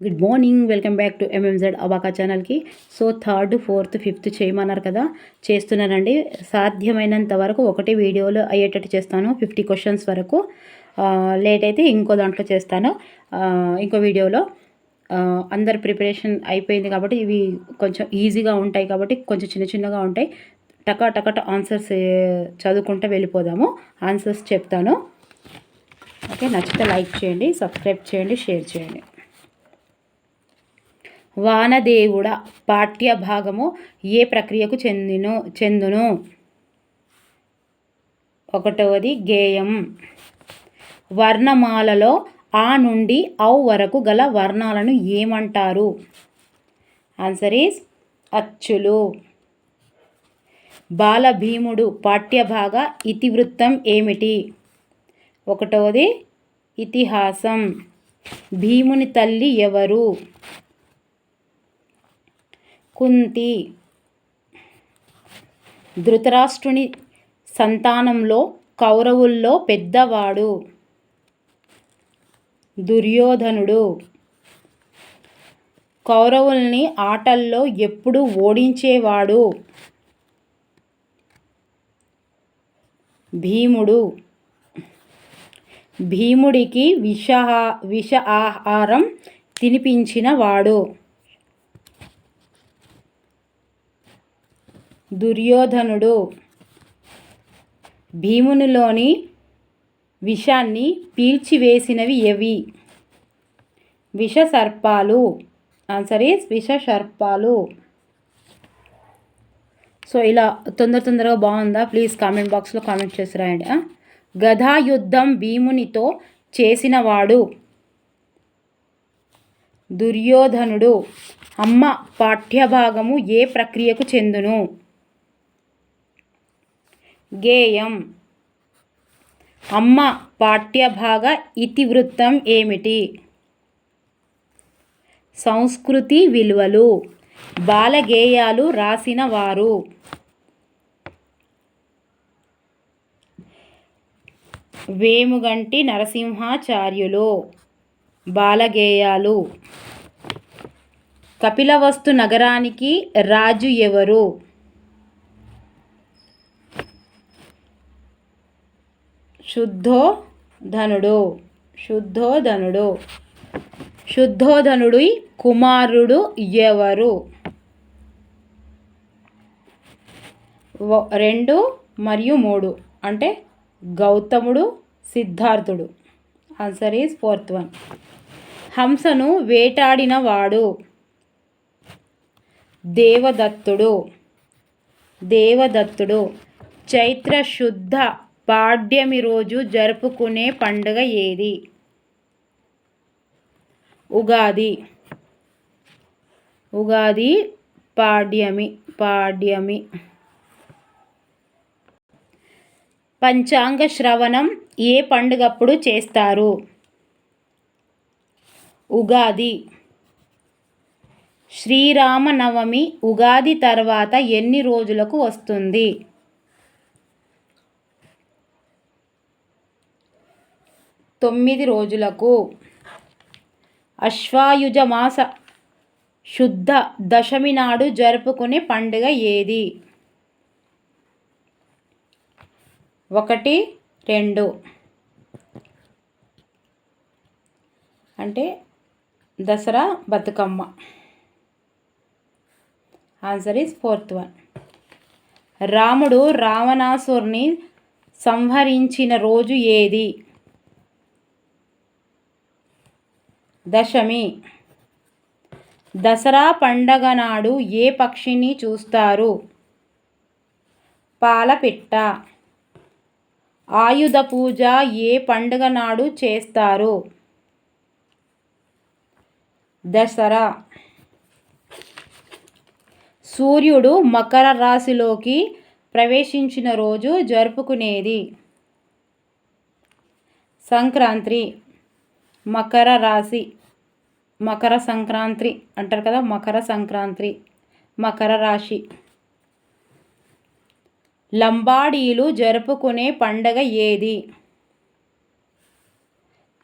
Good morning welcome back to MMZ abaca ఛానల్కి so third fourth fifth చేయమన్నారు కదా? చేస్తున్నానండి. సాధ్యమైనంత వరకు ఒకటే వీడియోలో అయ్యేటట్టు చేస్తాను. ఫిఫ్టీ క్వశ్చన్స్ వరకు. లేట్ అయితే ఇంకో దాంట్లో చేస్తాను. ఇంకో వీడియోలో. అందరు అందరి ప్రిపరేషన్ అయిపోయింది కాబట్టి ఇవి కొంచెం ఈజీగా ఉంటాయి కాబట్టి కొంచెం చిన్న చిన్నగా ఉంటాయి. టకా టకట ఆన్సర్స్ చదువుకుంటూ వెళ్ళిపోదాము. ఆన్సర్స్ చెప్తాను. ఓకే నచ్చితే లైక్ చేయండి సబ్స్క్రైబ్ చేయండి షేర్ చేయండి. వానదేవుడ పాఠ్యభాగము ఏ ప్రక్రియకు చెందిను చెందును? ఒకటవది గేయం. వర్ణమాలలో ఆ నుండి ఔ వరకు గల వర్ణాలను ఏమంటారు? ఆన్సర్ ఈస్ అచ్చులు. బాలభీముడు పాఠ్యభాగ ఇతివృత్తం ఏమిటి? ఒకటవది ఇతిహాసం. భీముని తల్లి ఎవరు? కుంతి ధృతరాష్ట్రుని సంతానంలో కౌరవుల్లో పెద్దవాడు. దుర్యోధనుడు కౌరవుల్ని ఆటల్లో ఎప్పుడు ఓడించేవాడు. భీముడు భీముడికి విష విష ఆహారం తినిపించినవాడు. దుర్యోధనుడు భీమునిలోని విషాన్ని పీల్చివేసినవి ఎవి విష సర్పాలు ఆన్సర్ ఈస్ విష సర్పాలు సో ఇలా తొందర తొందరగా బాగుందా? ప్లీజ్ కామెంట్ బాక్స్లో కామెంట్ చేసి రాయండి ఆ? భీమునితో చేసినవాడు దుర్యోధనుడు. అమ్మ పాఠ్యభాగము ఏ ప్రక్రియకు చెందును? గేయం. అమ్మ పాఠ్యభాగ ఇతివృత్తం ఏమిటి? సంస్కృతి విలువలు. బాలగేయాలు రాసిన వారు వేముగంటి నరసింహాచార్యులు. బాలగేయాలు. కపిలవస్తు నగరానికి రాజు ఎవరు? శుద్ధోధనుడు శుద్ధోధనుడు శుద్ధోధనుడి కుమారుడు ఎవరు? వ- రెండు మరియు మూడు. అంటే గౌతముడు సిద్ధార్థుడు. ఆన్సర్ ఈజ్ ఫోర్త్ వన్ హంసను వేటాడినవాడు దేవదత్తుడు. దేవదత్తుడు. చైత్ర శుద్ధ పాడ్యమి రోజు జరుపుకునే పండుగ ఏది? ఉగాది. ఉగాది పాడ్యమి పాడ్యమి. పంచాంగ శ్రవణం ఏ పండుగప్పుడు చేస్తారు? ఉగాది. శ్రీరామనవమి ఉగాది తర్వాత ఎన్ని రోజులకు వస్తుంది? తొమ్మిది రోజులకు. అశ్వాయుజ మాస శుద్ధ దశమి నాడు జరుపుకునే పండుగ ఏది? ఒకటి రెండు. అంటే Dussehra Bathukamma. Answer is fourth one. రాముడు రావణాసురుని సంహరించిన రోజు ఏది? దశమి. దసరా పండగ నాడు ఏ పక్షిని చూస్తారు? పాలపిట్ట. ఆయుధ పూజ ఏ పండుగ నాడు చేస్తారు? దసరా. సూర్యుడు మకర రాశిలోకి ప్రవేశించిన రోజు జరుపుకునేది. సంక్రాంతి. మకర రాశి. మకర సంక్రాంతి అంటారు కదా మకర సంక్రాంతి మకర రాశి. లంబాడీలు జరుపుకునే పండగ ఏది?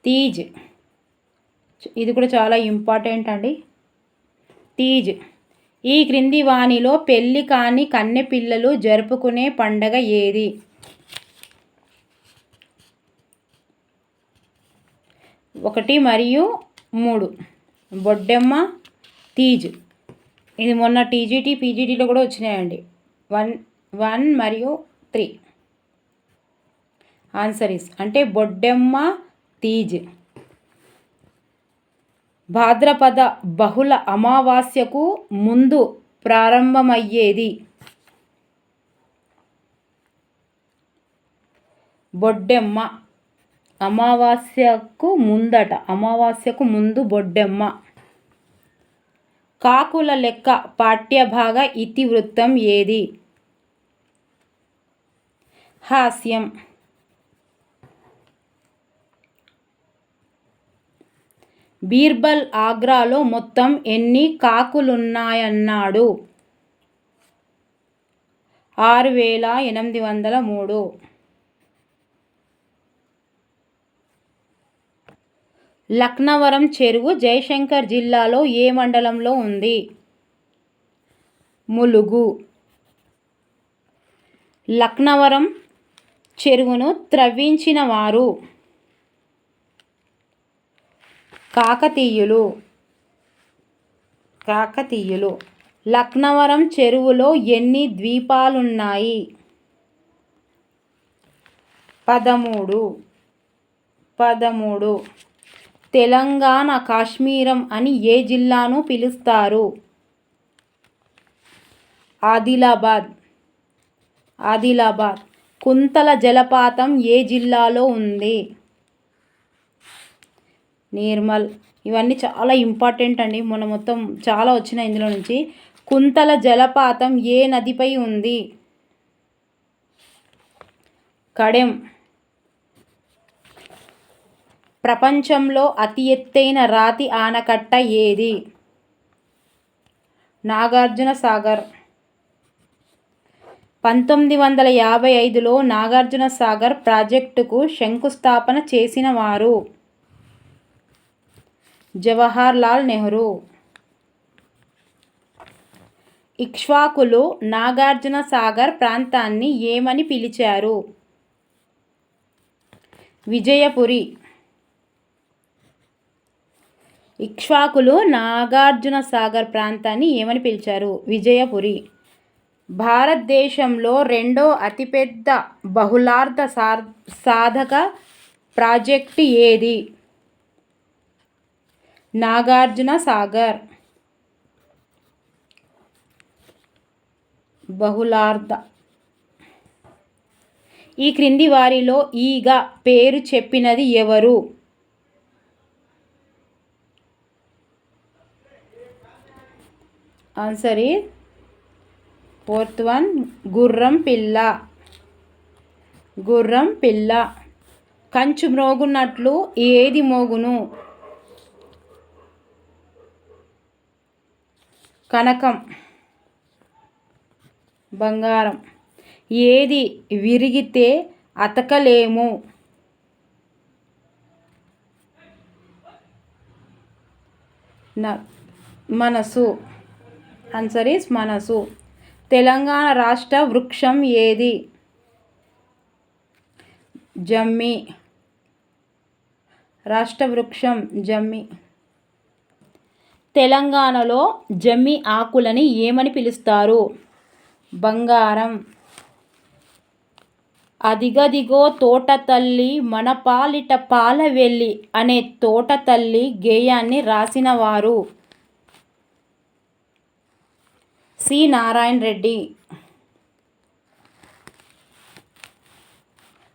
తీజ్. ఇది కూడా చాలా ఇంపార్టెంట్ అండి. తీజ్. ఈ క్రింది వాణిలో పెళ్ళి కాని కన్నె పిల్లలు జరుపుకునే పండగ ఏది? ఒకటి మరియు మూడు. బొడ్డెమ్మ తీజ్. ఇది మొన్న టీజీటీ పీజీటీలో కూడా వచ్చినాయండి. వన్ వన్ మరియు త్రీ. ఆన్సర్ ఇస్ అంటే బొడ్డెమ్మ తీజ్. భాద్రపద బహుళ అమావాస్యకు ముందు ప్రారంభమయ్యేది. బొడ్డెమ్మ. అమావాస్యకు ముందట అమావాస్యకు ముందు బొడ్డెమ్మ. కాకుల లెక్క పాఠ్యభాగ ఇతివృత్తం ఏది? హాస్యం. బీర్బల్ ఆగ్రాలో మొత్తం ఎన్ని కాకులున్నాయన్నాడు? ఆరు వేల ఎనిమిది వందల మూడు. లక్నవరం చెరువు జయశంకర్ జిల్లాలో ఏ మండలంలో ఉంది? ములుగు. లక్నవరం చెరువును త్రవ్వించిన వారు కాకతీయులు. కాకతీయులు. లక్నవరం చెరువులో ఎన్ని ద్వీపాలున్నాయి? పదమూడు. పదమూడు. తెలంగాణ కాశ్మీరం అని ఏ జిల్లాను పిలుస్తారు? ఆదిలాబాద్. ఆదిలాబాద్. కుంతల జలపాతం ఏ జిల్లాలో ఉంది? నిర్మల్. ఇవన్నీ చాలా ఇంపార్టెంట్ అండి. మొన్న మొత్తం చాలా వచ్చినాయి ఇందులో నుంచి. కుంతల జలపాతం ఏ నదిపై ఉంది? కడెం. ప్రపంచంలో అతి ఎత్తైన రాతి ఆనకట్ట ఏది? నాగార్జున సాగర్. పంతొమ్మిది వందల యాభై ఐదులో నాగార్జున సాగర్ ప్రాజెక్టుకు శంకుస్థాపన చేసిన వారు జవహర్ లాల్ నెహ్రూ. ఇక్ష్వాకులు నాగార్జున సాగర్ ప్రాంతాన్ని ఏమని పిలిచారు? విజయపురి. ఇక్ష్వాకులు నాగార్జున సాగర్ ప్రాంతాన్ని ఏమని పిలిచారు? విజయపురి. భారతదేశంలో రెండో అతిపెద్ద బహుళార్థ సాధక ప్రాజెక్టు ఏది? నాగార్జున సాగర్. బహుళార్థ ఈ క్రింది వారిలో ఈగ పేరు చెప్పినది ఎవరు? ఆన్సర్ ఈ. ఫోర్త్ వన్ గుర్రం పిల్ల. గుర్రం పిల్ల. కంచు మ్రోగున్నట్లు ఏది మోగును? కనకం. బంగారం. ఏది విరిగితే అతకలేము. మనసు. ఆన్సర్ ఈస్ మనసు. తెలంగాణ రాష్ట్ర వృక్షం ఏది? జమ్మి. రాష్ట్ర వృక్షం జమ్మి. తెలంగాణలో జమ్మి ఆకులని ఏమని పిలుస్తారు? బంగారం. అదిగదిగో తోట తల్లి మన పాలిట పాల వెళ్ళి అనే తోట తల్లి గేయాన్ని రాసినవారు. సి. నారాయణ రెడ్డి.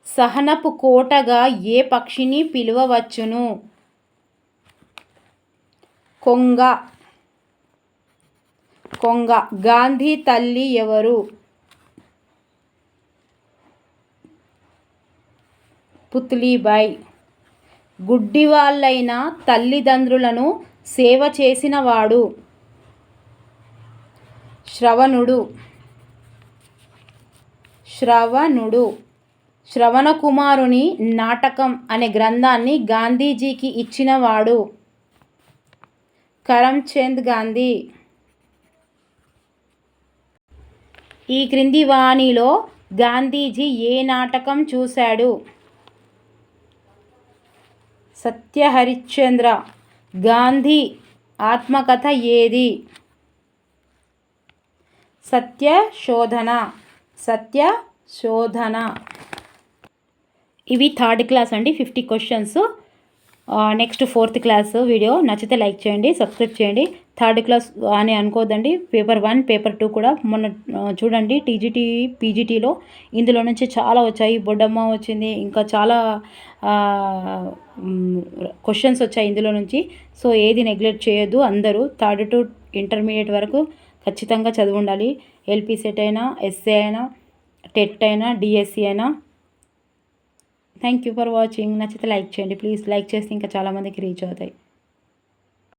సహనపు కోటగా ఏ పక్షిని పిలువవచ్చును? కొంగ. కొంగ. గాంధీ తల్లి ఎవరు? పుత్లీబాయ్. గుడ్డి వాళ్ళైన తల్లిదండ్రులను సేవ చేసినవాడు. శ్రవణుడు. శ్రవణుడు. శ్రవణకుమారుని నాటకం అనే గ్రంథాన్ని గాంధీజీకి ఇచ్చినవాడు. కరమ్చంద్ గాంధీ. ఈ క్రింది వాణిలో గాంధీజీ ఏ నాటకం చూశాడు? సత్యహరిశ్చంద్ర. గాంధీ ఆత్మకథ ఏది? సత్య శోధన సత్య శోధన ఇవి థర్డ్ క్లాస్ అండి fifty questions. Next fourth class video నచ్చితే లైక్ చేయండి సబ్స్క్రైబ్ చేయండి. థర్డ్ క్లాస్ అని అనుకోదండి పేపర్ వన్ పేపర్ టూ కూడా మొన్న చూడండి టీజీటీ పీజీటీలో ఇందులో నుంచి చాలా వచ్చాయి. బొడ్డమ్మ వచ్చింది ఇంకా చాలా క్వశ్చన్స్ వచ్చాయి ఇందులో నుంచి. సో ఏది నెగ్లెక్ట్ చేయొద్దు అందరూ. థర్డ్ టు ఇంటర్మీడియట్ వరకు ఖచ్చితంగా చదివి ఉండాలి ఎల్పీ సెట్ అయినా ఎస్ఏ అయినా టెట్ అయినా డిఎస్సి అయినా. థ్యాంక్ యూ ఫర్ వాచింగ్ నచ్చితే లైక్ చేయండి. ప్లీజ్ లైక్ చేస్తే ఇంకా చాలామందికి రీచ్ అవుతాయి.